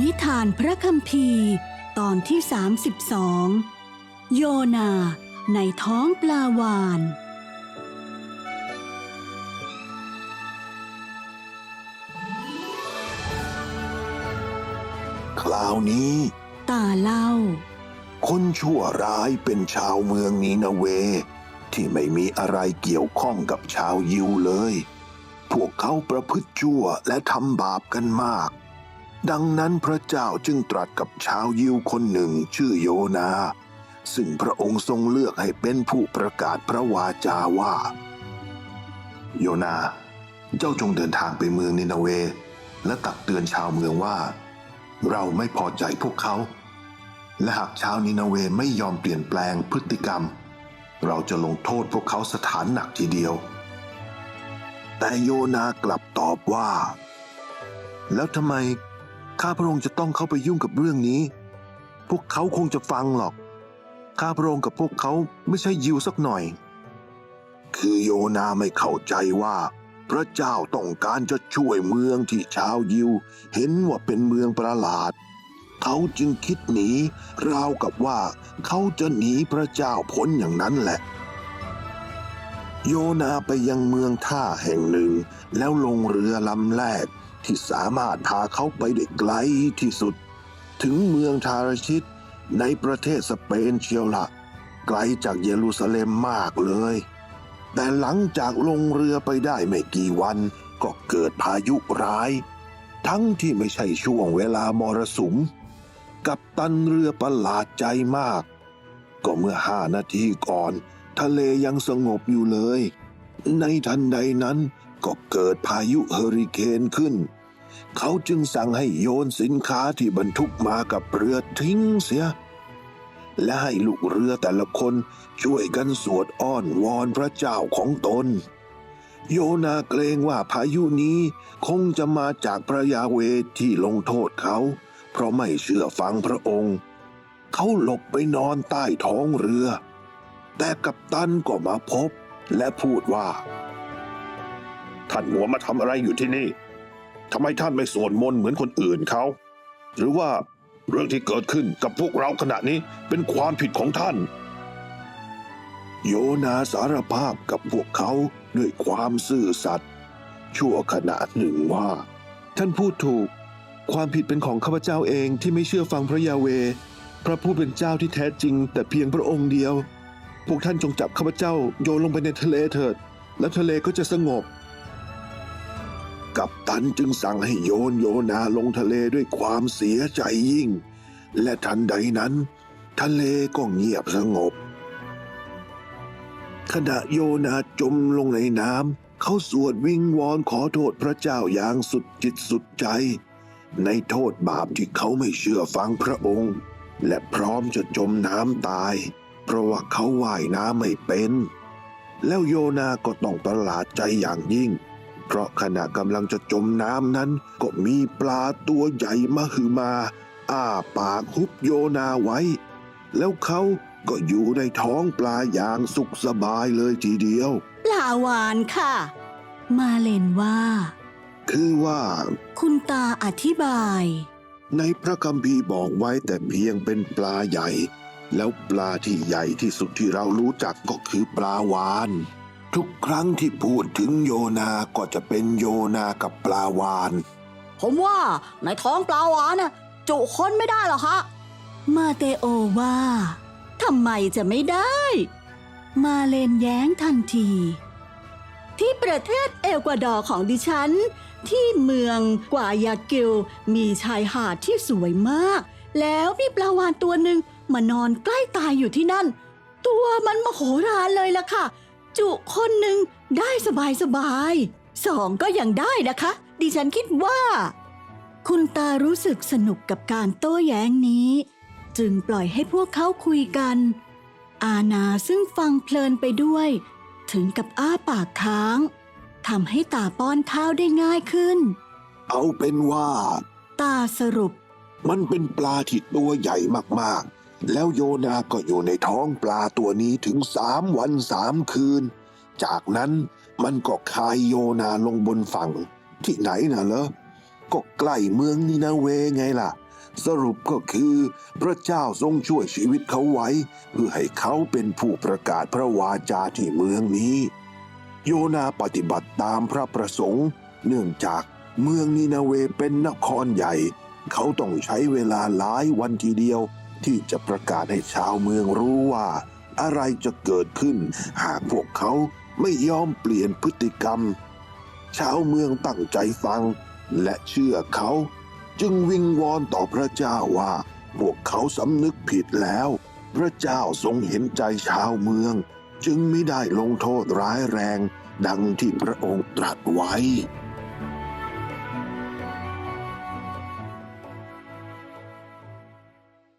นิทานพระคัมภีร์ ตอนที่ 32 โยนาในท้องปลาวาน คราวนี้ ตาเล่า คนชั่วร้ายเป็นชาวเมืองนีนาเว ที่ไม่มีอะไรเกี่ยวข้องกับชาวยิวเลย พวกเขาประพฤติชั่วและทำบาปกันมาก ดังนั้นพระเจ้าจึงตรัสกับชาวยิวคนหนึ่งชื่อโยนา ซึ่งพระองค์ทรงเลือกให้เป็นผู้ประกาศพระวาจาว่า โยนา เจ้าจงเดินทางไปเมืองนินาเว และตักเตือนชาวเมืองว่า เราไม่พอใจพวกเขา และหากชาวนินาเวไม่ยอมเปลี่ยนแปลงพฤติกรรม เราจะลงโทษพวกเขาสถานหนักทีเดียว แต่โยนากลับตอบว่า แล้วทำไม ข้าพระองค์จะต้องเข้าไปยุ่งกับเรื่องนี้ พวกเขาคงจะฟังหรอก ข้าพระองค์กับพวกเขาไม่ใช่ยิวสักหน่อย คือโยนาไม่เข้าใจว่า พระเจ้าต้องการจะช่วยเมืองที่ชาวยิว เห็นว่าเป็นเมืองประหลาด เขาจึงคิดหนีราวกับว่าเขาจะหนีพระเจ้าพ้นอย่างนั้นแหละ โยนาไปยังเมืองท่าแห่งหนึ่งแล้วลงเรือลำแรก ที่สามารถพาเขาไปได้ไกลที่สุด ถึงเมืองทาราชิตในประเทศสเปนเชียวละไกลจากเยรูซาเล็มมากเลย แต่หลังจากลงเรือไปได้ไม่กี่วันก็เกิดพายุร้าย ทั้งที่ไม่ใช่ช่วงเวลามรสุม กับตันเรือประหลาดใจมาก ก็เมื่อห้านาทีก่อน ทะเลยังสงบอยู่เลย ในทันใดนั้น ก็เกิดพายุเฮอริเคนขึ้น เขาจึงสั่งให้โยนสินค้าที่บรรทุกมากับเรือทิ้งเสีย และให้ลูกเรือแต่ละคนช่วยกันสวดอ้อนวอนพระเจ้าของตน โยนาเกรงว่าพายุนี้คงจะมาจากพระยาเวที่ลงโทษเขา เพราะไม่เชื่อฟังพระองค์ เขาหลบไปนอนใต้ท้องเรือ แต่กัปตันก็มาพบและพูดว่า ท่านหัวมาทำอะไรอยู่ที่นี่ทำไมท่านไม่สวดมนต์เหมือนคนอื่นเขา หรือว่าเรื่องที่เกิดขึ้นกับพวกเราขณะนี้เป็นความผิดของท่าน โยนาสารภาพกับพวกเขาด้วยความซื่อสัตย์ชั่วขณะหนึ่งว่า ท่านพูดถูก ความผิดเป็นของข้าพเจ้าเองที่ไม่เชื่อฟังพระยาเว พระผู้เป็นเจ้าที่แท้จริง แต่เพียงพระองค์เดียว พวกท่านจงจับข้าพเจ้าโยนลงไปในทะเลเถิด และทะเลก็จะสงบ กับตันจึงสั่งให้โยนโยนาลงทะเลด้วยความเสียใจยิ่ง และทันใดนั้น ทะเลก็เงียบสงบ ขณะโยนาจมลงในน้ำเขาสวดวิงวอนขอโทษพระเจ้าอย่างสุดจิตสุดใจ ในโทษบาปที่เขาไม่เชื่อฟังพระองค์ และพร้อมจะจมน้ำตาย เพราะว่าเขาว่ายน้ำไม่เป็น แล้วโยนาก็ต้องประหลาดใจอย่างยิ่ง เพราะขณะกำลังจะจมน้ำนั้น ก็มีปลาตัวใหญ่มหึมา อ้าปากหุบโยนาไว้ แล้วเขาก็อยู่ในท้องปลาอย่างสุขสบายเลยทีเดียว ปลาวานค่ะ มาเลนว่า คือว่า คุณตาอธิบาย ในพระคัมภีร์บอกไว้แต่เพียงเป็นปลาใหญ่ แล้วปลาที่ใหญ่ที่สุดที่เรารู้จักก็คือปลาวาน ทุกครั้งที่พูดถึงโยนาก็จะเป็นโยนากับปลาวาน ผมว่าในท้องปลาวานน่ะจุคนไม่ได้หรอคะมาเตโอว่าทำไมจะไม่ได้ มาเลนแย้งทันที ที่ประเทศเอลกวาดอร์ของดิฉัน ที่เมืองกวายากิลมีชายหาดที่สวยมาก แล้วมีปลาวานตัวหนึ่งมานอนใกล้ตายอยู่ที่นั่น ตัวมันมโหฬารเลยล่ะค่ะ จุคนหนึ่งได้สบายสบายๆสองก็ยังได้นะคะ ดิฉันคิดว่า คุณตารู้สึกสนุกกับการโต้แย้งนี้ จึงปล่อยให้พวกเขาคุยกัน อาณาซึ่งฟังเพลินไปด้วย ถึงกับอ้าปากค้างทำให้ตาป้อนข้าวได้ง่ายขึ้น เอาเป็นว่า ตาสรุป มันเป็นปลาที่ตัวใหญ่มากๆ แล้วโยนาก็อยู่ในท้องปลาตัวนี้ถึงสามวันสามคืน จากนั้นมันก็คายโยนาลงบนฝั่ง ที่ไหนน่ะเหรอก็ใกล้เมืองนินาเวไงล่ะ สรุปก็คือ พระเจ้าทรงช่วยชีวิตเขาไว้ เพื่อให้เขาเป็นผู้ประกาศพระวาจาที่เมืองนี้ โยนาปฏิบัติตามพระประสงค์ เนื่องจากเมืองนินาเวเป็นนครใหญ่ เขาต้องใช้เวลาหลายวันทีเดียว ที่จะประกาศให้ชาวเมืองรู้ว่า อะไรจะเกิดขึ้น หากพวกเขาไม่ยอมเปลี่ยนพฤติกรรม ชาวเมืองตั้งใจฟัง และเชื่อเขา จึงวิงวอนต่อพระเจ้าว่า พวกเขาสำนึกผิดแล้ว พระเจ้าทรงเห็นใจชาวเมือง จึงไม่ได้ลงโทษร้ายแรง ดังที่พระองค์ตรัสไว้